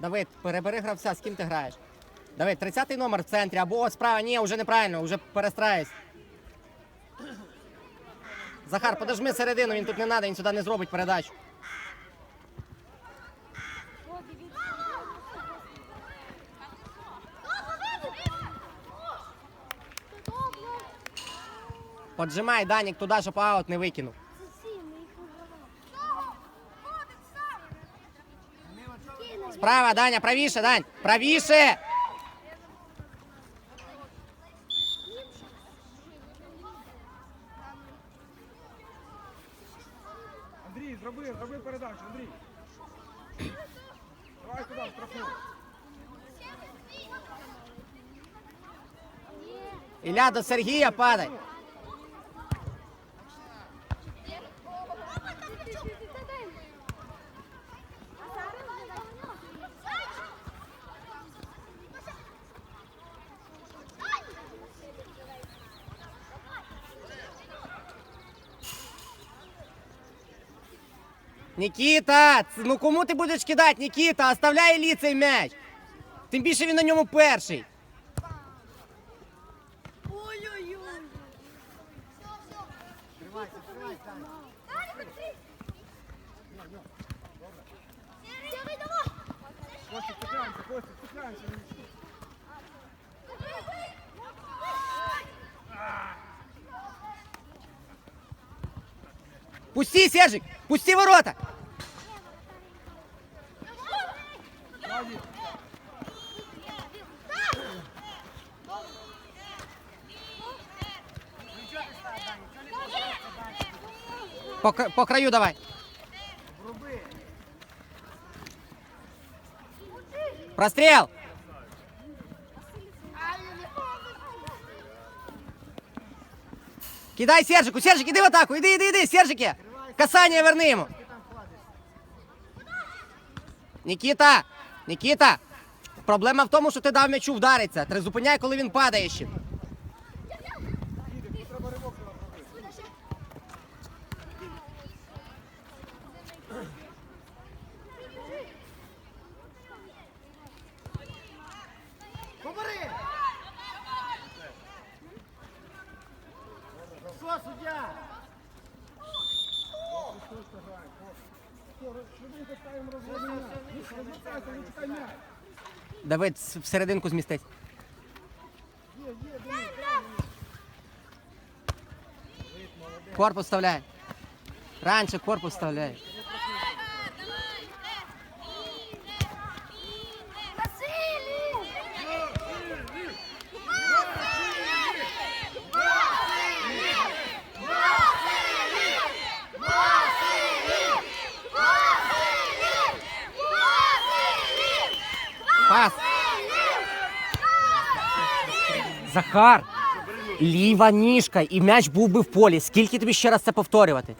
Давид, перебери гравця, з ким ти граєш? Давид, 30-й номер в центрі, або от справа, ні, вже неправильно, вже перестраюсь. Захар, подожми середину, він тут не треба, він сюди не зробить передачу. Поджимай, Данік, туди, щоб аут не викинув. Справа, Даня, правіше, Дань, правіше! Андрій, зроби, зроби передачу, Андрій. Давай туди, штрафну. Ілля до Сергія падай. Нікіта, ну кому ти будеш кидати, Нікіта? Оставляй Іллі цей м'яч. Тим більше він на ньому перший. Цепляємося, Костя. Пусти, Сержик! Пусти ворота! По, по краю давай. Прострел! Кидай Сержику, Сержик, іди в атаку, іди, іди, іди, Сержике! Касання верни йому. Нікіта! Нікіта! Проблема в тому, що ти дав м'ячу вдариться. Ти зупиняй, коли він падає ще. Дідик, тут треба ривок зробити. Побери! Що, суддя? Швиденько ставимо розводення. Розвертайся, не чекай м'яч. Давид в серединку Денис. Корпус вставляй. Раніше корпус вставляй. Пас. Захар. Ліва ніжка і м'яч був би в полі. Скільки тобі ще раз це повторювати?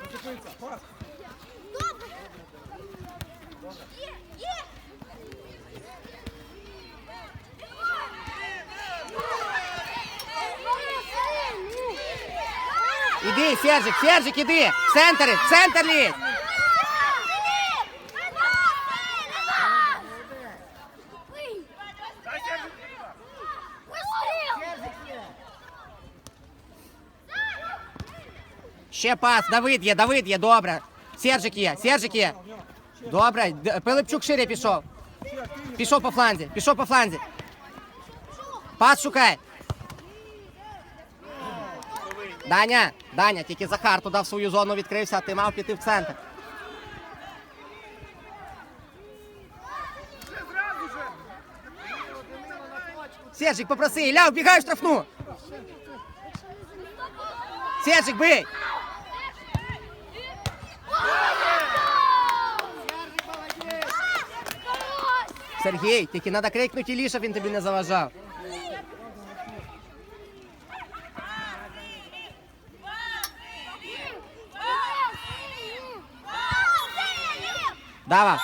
Зачепиться, пас. Іди, Сержик, іди! В центр, в центр лізь! Ще пас, Давид є, Давид є, добре. Сержик є, Сержик є. Добре, Пилипчук шире пішов. Пішов по фланзі, пішов по фланзі. Пас шукай. Даня, Даня, тільки Захар туди в свою зону відкрився, а ти мав піти в центр. Сержик, попроси, Ілля, вбігай в штрафну. Сержик, бий! Сергій, тільки треба крикнути Ілі, щоб він тобі не заважав. Дава,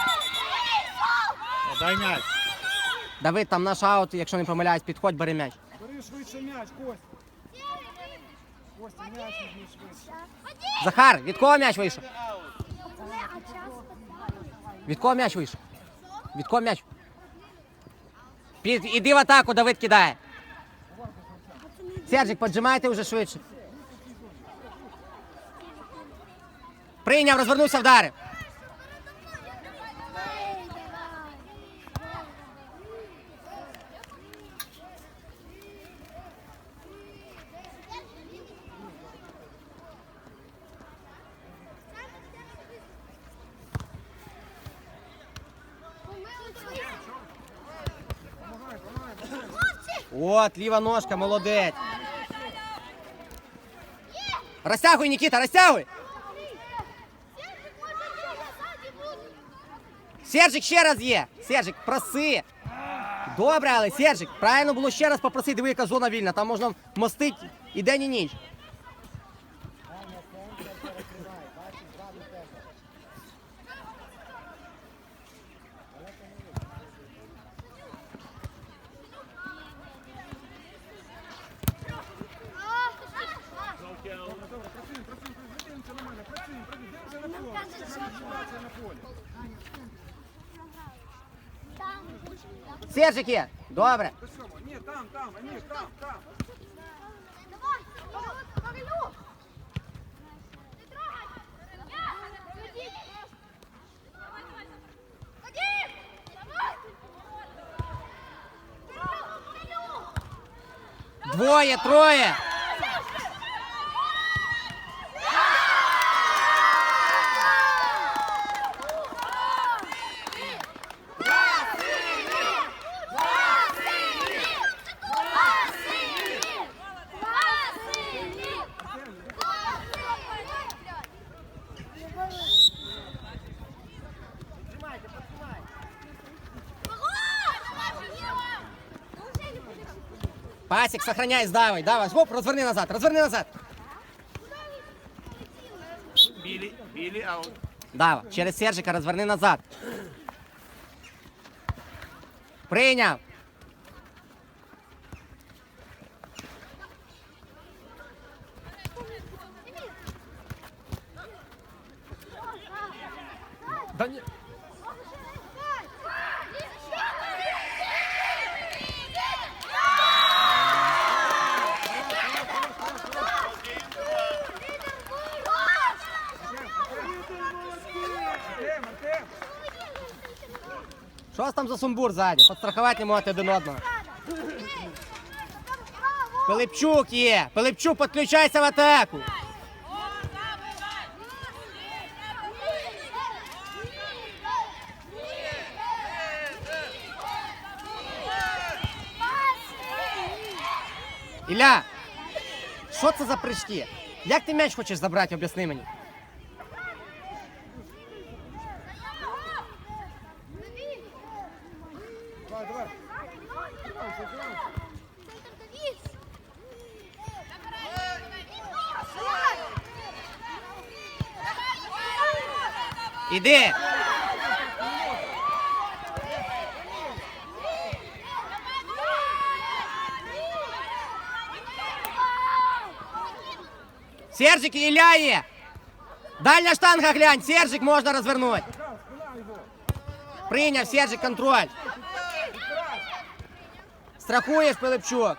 Дай м'яч. Давид, там наш аут, якщо не помиляюсь, підходь, бери м'яч. Бери швидше м'яч, Кость. Костя, м'яч візьми швидше. Захар, від кого м'яч вийшов? Від кого м'яч вийшов? Від кого м'яч? Під, іди в атаку, Давид кидає. Сержик, поджимайте вже швидше. Прийняв, розвернувся, вдарив. От, ліва ножка, молодець. Розтягуй, Нікіта, розтягуй. Сержик ще раз є. Сержик, проси. Добре, але Сержик, правильно було ще раз попросити, диви, яка зона вільна. Там можна мостити і день, і ніч. Сержик є. Добре. До сьомого. Ні, там, там, а ні, там, там. Двоє, троє. Пасік, сохраняй, здавай, давай. Гоп, розверни назад, розверни назад. Білі, білі, аут. Давай, через Сержика розверни назад. Прийняв. Там за сумбур ззаді? Подстрахувати не можете один одного. Пилипчук є. Пилипчук, підключайся в атаку. Ілля, що це за прыжки? Як ти м'яч хочеш забрати, об'ясни мені. Іди. Сержик і Ілля є. Дальня штанга глянь, Сержик можна розвернути. Прийняв Сержик контроль. Страхуєш Пилипчук.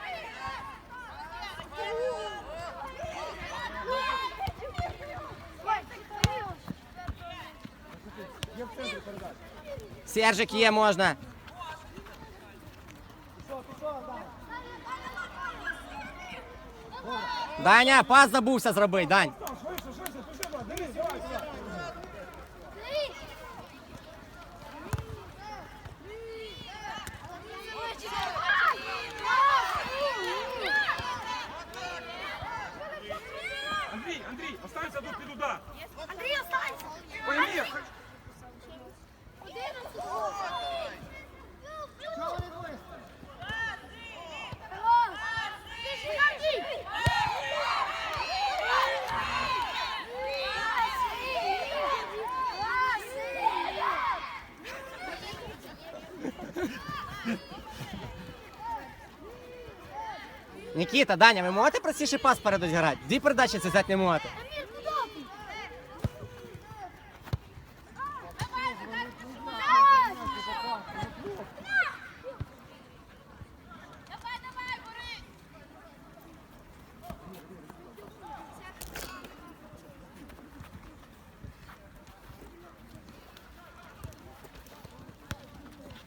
Сержик є можна. Даня, пас забувся зробити, Дань. Швидше, швидше, спіши, брат. Денис, давай, давай. Андрій, Андрій, останься тут під удар. Андрій, останься! Ой, ні, Нікіта, Даня, ви можете простіше пас передать грати? Дві передачі це взяти не можете.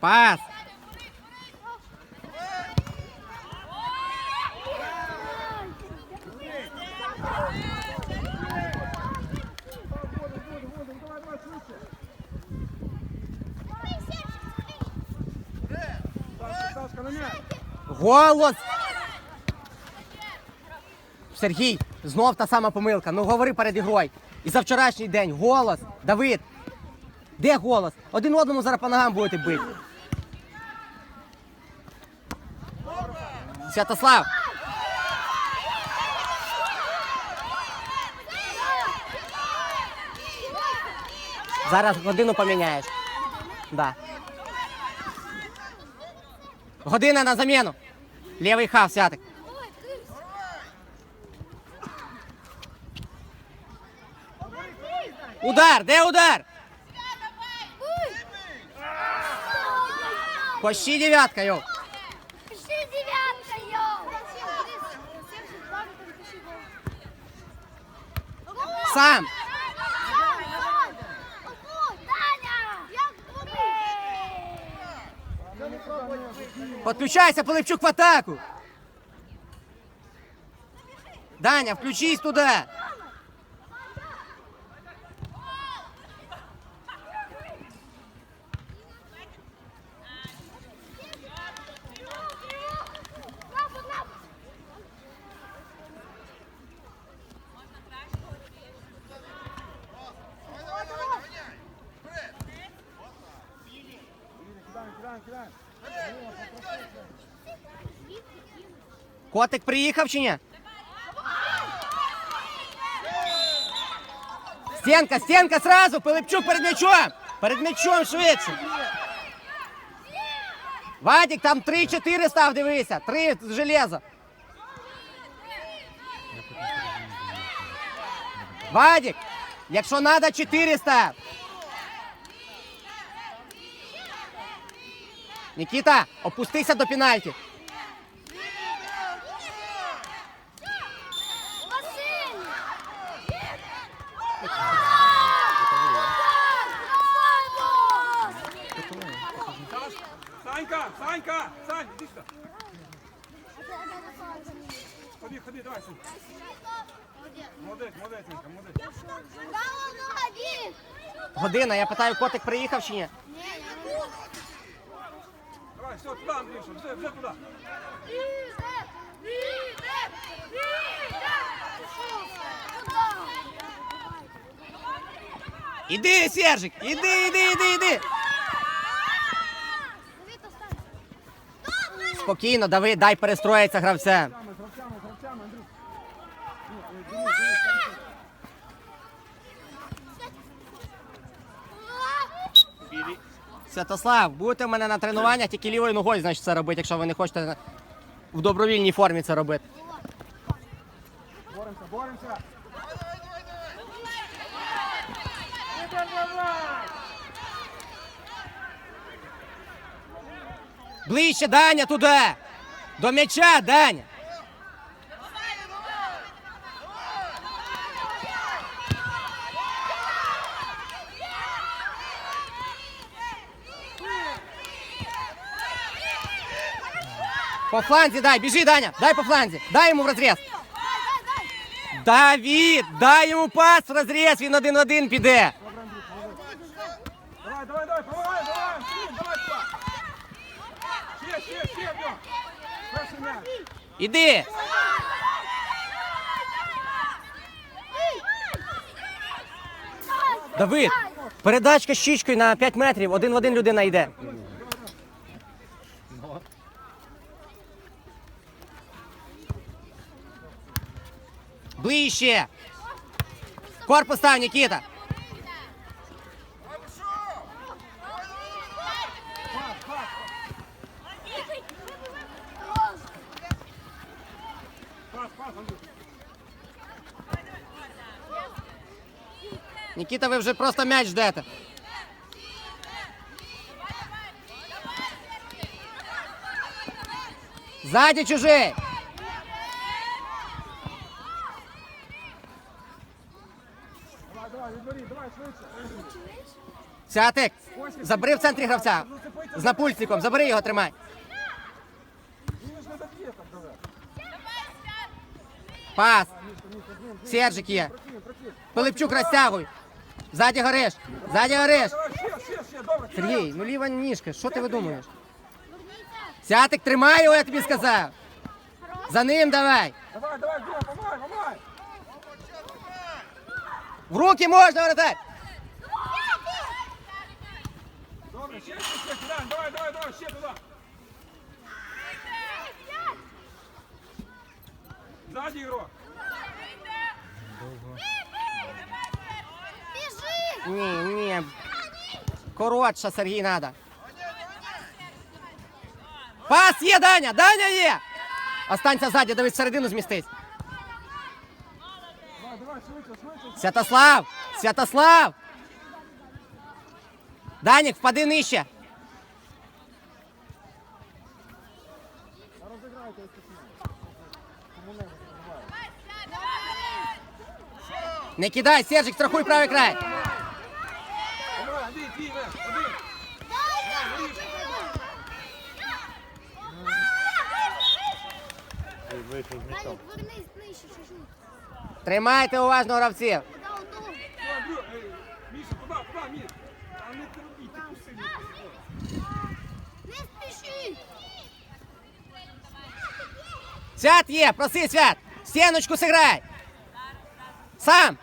Пас! давай, давай, швидше. Сашка, Сашка, на м'яч. Голос! Сергій, знов та сама помилка. Ну говори перед ігрою. І за вчорашній день голос. Давид. Де голос? Один одному зараз по ногам будете бити. Святослав. Зараз годину поміняєш. Да. Година на заміну. Лівий хав, святик. Удар! Де удар? Почти дев'ятка, йоу. Пиши девятка, йоу! Сам. Подключайся, Пилипчук в атаку. Даня, включись туда. Котик приїхав чи ні? Стенка, стенка сразу, Пилипчук перед м'ячом. Перед м'ячом швидше. Вадик, там 3-4 став, дивися. 3 железо. Вадик, якщо треба, 4 став. Нікіта, опустися до пенальті. Василь! Свят, Санька! Сань, іди сюди. Ходи, ходи, давай, Сань. Молодець, молодець, Санька, молодець. Година, я питаю, котик приїхав чи ні? Давай, все, туди, Андрюша, вже, вже туди. Іди, Сержик, іди, іди, іди, іди. Спокійно, Давид, дай перестроїться гравцем. Святослав, будете в мене на тренуваннях, тільки лівою ногою, значить, це робити, якщо ви не хочете в добровільній формі це робити. Боремося, боремося. Ближче, Даня, туди! До м'яча, Даня! По фланзі дай, біжи, Даня, дай по фланзі, дай йому в розріз. Давід, дай йому пас в розріз, він один в один піде. Давай, давай, давай, помагай, давай, давай. Ще, ще, ще. Іди. Давид, передачка щічкою на 5 метрів, один в один людина йде. Ближче. Корпус став, Нікіта. Пас, пас, Андрюш. Нікіта, ви вже просто м'яч ждете. Ззаді чужий. Давай, давай, відбери, давай, швидше. Сятик, забери в центрі гравця. З напульсником, забери його, тримай. Давай. Пас. Сержик є. Пилипчук розтягуй. Ззаді гориш. Ззаді гориш. Давай. Сергій, ну ліва ніжка, що ти видумуєш? Сятик, тримай його, я тобі сказав. За ним давай. Давай, давай, Діма, помагай, помагай. В руки можна воротать. Добре, ще, ще, ще, кидаємо, давай, давай, давай, ще туди. Ззаді ігрок. Ні, ні. Коротше, Сергій, надо. Пас є, Даня! Даня є! Останься ззаді, дивись, середину змістись. Святослав! Святослав! Данік, впади нижче. Не кидай, Сержик, страхуй правий край. Тримайте уважно гравців. Куда он ногу? Все, Андрю, ей, Міша, туди, туди, Міш. А не терпіть, ти пусти, не Не спіши. Свят є, проси, свят. Стіночку сыграй. Сам.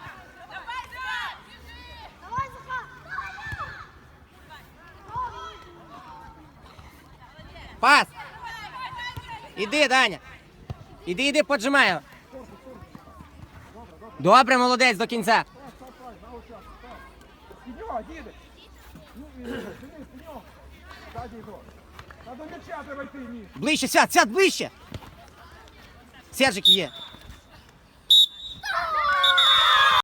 Пас. Іди, Даня. Іди, іди, поджимай. Добре, молодець до кінця. Ближче, свят, свят, ближче. Сержик є.